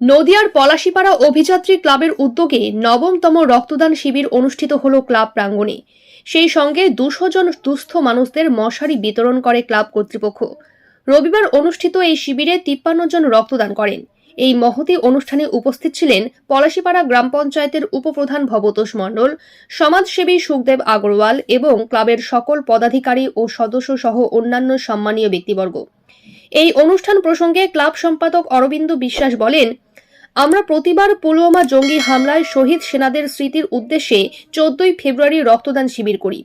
নদিয়ার পলাশিপাড়া অভিযাত্রী ক্লাবের উদ্যোগে নবমতম রক্তদান শিবির অনুষ্ঠিত হল ক্লাব প্রাঙ্গণে। সেই সঙ্গে দুশো জন দুস্থ মানুষদের মশারি বিতরণ করে ক্লাব কর্তৃপক্ষ। রবিবার অনুষ্ঠিত এই শিবিরে তিপ্পান্ন জন রক্তদান করেন। এই মহতি অনুষ্ঠানে উপস্থিত ছিলেন পলাশিপাড়া গ্রাম পঞ্চায়েতের উপপ্রধান ভবতোষ মণ্ডল, সমাজসেবী সুখদেব আগরওয়াল এবং ক্লাবের সকল পদাধিকারী ও সদস্য সহ অন্যান্য সম্মানীয় ব্যক্তিবর্গ। এই অনুষ্ঠান প্রসঙ্গে ক্লাব সম্পাদক অরবিন্দ বিশ্বাস বলেন আমরা প্রতিবার পুলওয়ামা জঙ্গি হামলায় শহীদ সেনাদের স্মৃতির উদ্দেশ্যে চোদ্দই ফেব্রুয়ারি রক্তদান শিবির করি।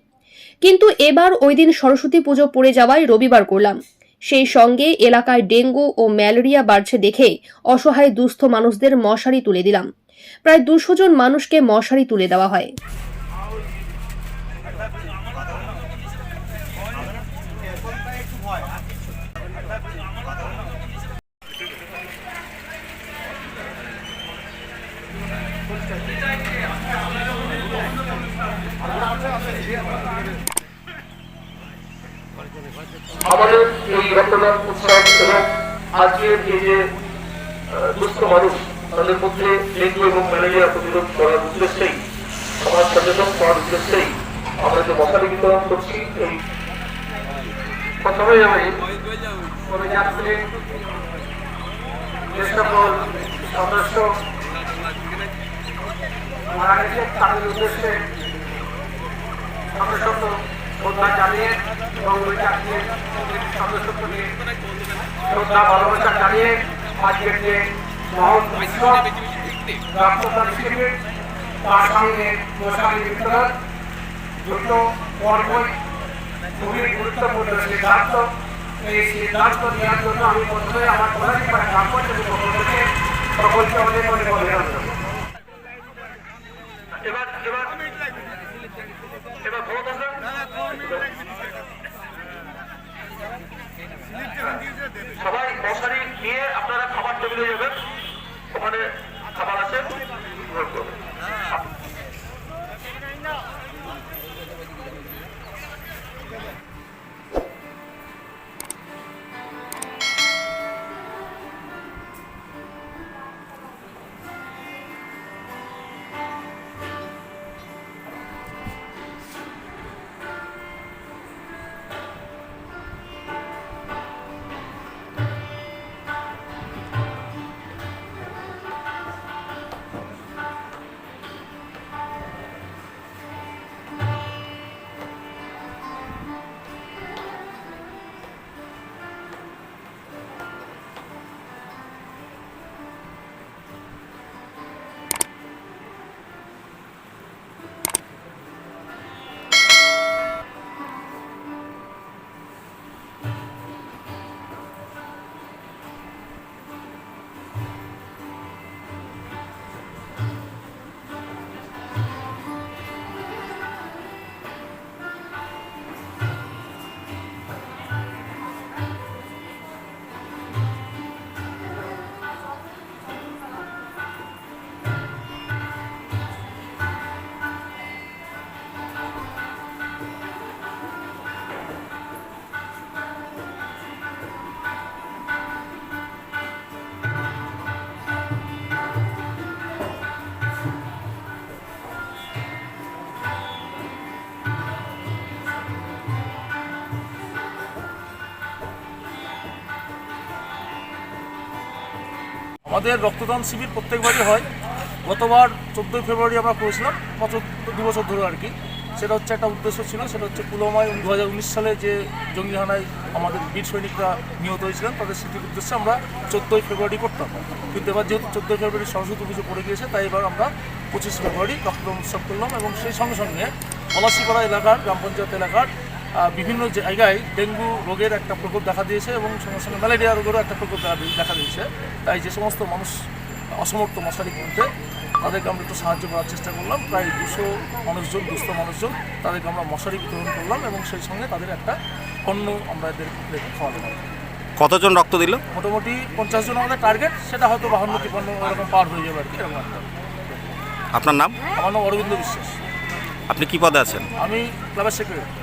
কিন্তু এবার ওই দিন সরস্বতী পুজো পড়ে যাওয়ায় রবিবার করলাম। সেই সঙ্গে এলাকায় ডেঙ্গু ও ম্যালেরিয়া বাড়ছে দেখে অসহায় দুস্থ মানুষদের মশারি তুলে দিলাম। প্রায় দুশো জন মানুষকে মশারি তুলে দেওয়া হয়। আমাদের এই রক্তদান উৎসব আজকের এই যে দুস্থ মানুষ, তাদের মধ্যে ডেঙ্গু এবং ম্যালেরিয়া প্রতিরোধ করার উদ্দেশ্যেই, সমাজ সচেতন করার উদ্দেশ্যেই আমরা যে মশারি বিতরণ করছি। এই প্রথমেই আমি অভিযাত্রী যে সকল সদস্য গেছে তাদের উদ্দেশ্যে আমরা শ্রদ্ধা জানিয়ে এবং ওই চাকরির সদস্যকে শ্রদ্ধা ভালোবাসা জানিয়ে আজকের যে মহৎ উৎসব তার সঙ্গে মশারি বিতরণ দুটো পর্বই খুবই গুরুত্বপূর্ণ সিদ্ধান্ত। এই সিদ্ধান্ত নেওয়ার জন্য আমি প্রথমে আমার প্রধানী গ্রাম পঞ্চায়েতের সকলকে অনেক অনেক অভিনন্দন। Amen. আমাদের রক্তদান শিবির প্রত্যেকবারই হয়। গতবার চোদ্দোই ফেব্রুয়ারি আমরা করেছিলাম গত দু বছর ধরে আর কি। সেটা হচ্ছে একটা উদ্দেশ্য ছিল, সেটা হচ্ছে পুলওয়ামায় দু হাজার উনিশ সালে যে জঙ্গি হানায় আমাদের বীর সৈনিকরা নিহত হয়েছিলেন, তাদের স্মৃতির উদ্দেশ্যে আমরা চোদ্দোই ফেব্রুয়ারি করতাম। কিন্তু এবার যেহেতু চোদ্দোই ফেব্রুয়ারি সরস্বতী পুজো পড়ে গিয়েছে, তাই এবার আমরা পঁচিশ ফেব্রুয়ারি রক্তদান উৎসব করলাম এবং সেই সঙ্গে সঙ্গে পলাশিপাড়া এলাকার, গ্রাম পঞ্চায়েত এলাকার বিভিন্ন জায়গায় ডেঙ্গু রোগের একটা প্রকোপ দেখা দিয়েছে এবং সঙ্গে সঙ্গে ম্যালেরিয়া রোগেরও একটা প্রকোপ দেখা দিয়েছে। তাই যে সমস্ত মানুষ অসমর্থ মশারি কিনতে তাদেরকে আমরা একটু সাহায্য করার চেষ্টা করলাম। প্রায় দুশো মানুষজন দুস্থ মানুষজন তাদেরকে আমরা মশারি বিতরণ করলাম এবং সেই সঙ্গে তাদের একটা অন্য আমরা এদের খাওয়াতে পারি কতজন রক্ত দিল? মোটামুটি পঞ্চাশ জন আমাদের টার্গেট সেটা হয়তো বাহান্ন তিপ্পান্ন এরকম পার হয়ে যাবে আর কি এরকম একটা। আপনার নাম? আমার নাম অরবিন্দ বিশ্বাস। আপনি কি পদে আছেন? আমি ক্লাবের সেক্রেটারি